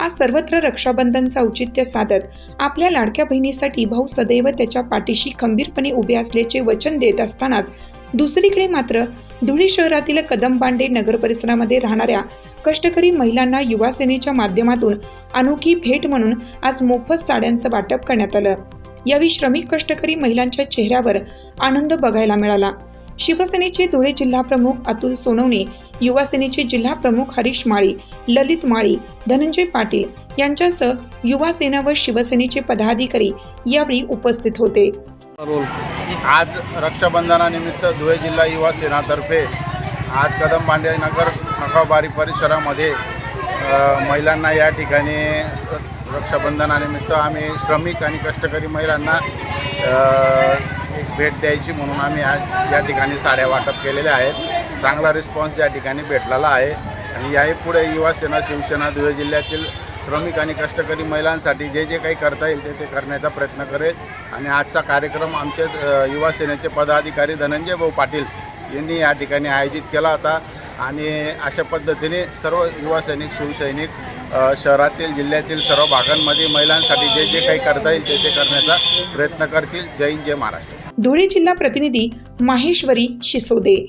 आज सर्वत्र रक्षाबंधनचं औचित्य साधत आपल्या लाडक्या बहिणीसाठी भाऊ सदैव त्याच्या पाठीशी खंबीरपणे उभे असल्याचे वचन देत असतानाच दुसरीकडे मात्र धुळे शहरातील कदमबांडे नगर परिसरामध्ये राहणाऱ्या कष्टकरी महिलांना युवा सेनेच्या माध्यमातून अनोखी भेट म्हणून आज मोफत साड्यांचं वाटप करण्यात आलं. यावेळी श्रमिक कष्टकरी महिलांच्या चेहऱ्यावर आनंद बघायला मिळाला. शिवसेनेचे धुळे जिल्हा प्रमुख अतुल सोनवणे युवासेनेचे जिल्हा प्रमुख हरीश माळी ललित माळी धनंजय पाटील यांच्यासह युवा सेना व शिवसेनेचे पदाधिकारी यावेळी उपस्थित होते. आज रक्षाबंधनानिमित्त धुळे जिल्हा युवा सेनातर्फे आज कदम बांडे नगर नगावबारी परिसरामध्ये महिलांना या ठिकाणी रक्षाबंधनानिमित्त आम्ही श्रमिक आणि कष्टकरी महिलांना भेट द्यायची म्हणून आम्ही आज या ठिकाणी साड्या वाटप केलेल्या आहेत. चांगला रिस्पॉन्स या ठिकाणी भेटलेला आहे. आणि याही पुढे युवासेना शिवसेना धुळे जिल्ह्यातील श्रमिक आणि कष्टकरी महिलांसाठी जे जे काही करता येईल ते ते करण्याचा प्रयत्न करेल. आणि आजचा कार्यक्रम आमचे युवासेनेचे पदाधिकारी धनंजय भाऊ पाटील यांनी या ठिकाणी आयोजित केला होता. आणि अशा पद्धतीने सर्व युवासैनिक शिवसैनिक शहरातील जिल्ह्यातील सर्व भागांमध्ये महिलांसाठी जे जे काही करता येईल ते ते करण्याचा प्रयत्न करतील. जय हिंद जय महाराष्ट्र. धुळे जिल्हा प्रतिनिधी माहेश्वरी शिसोदे.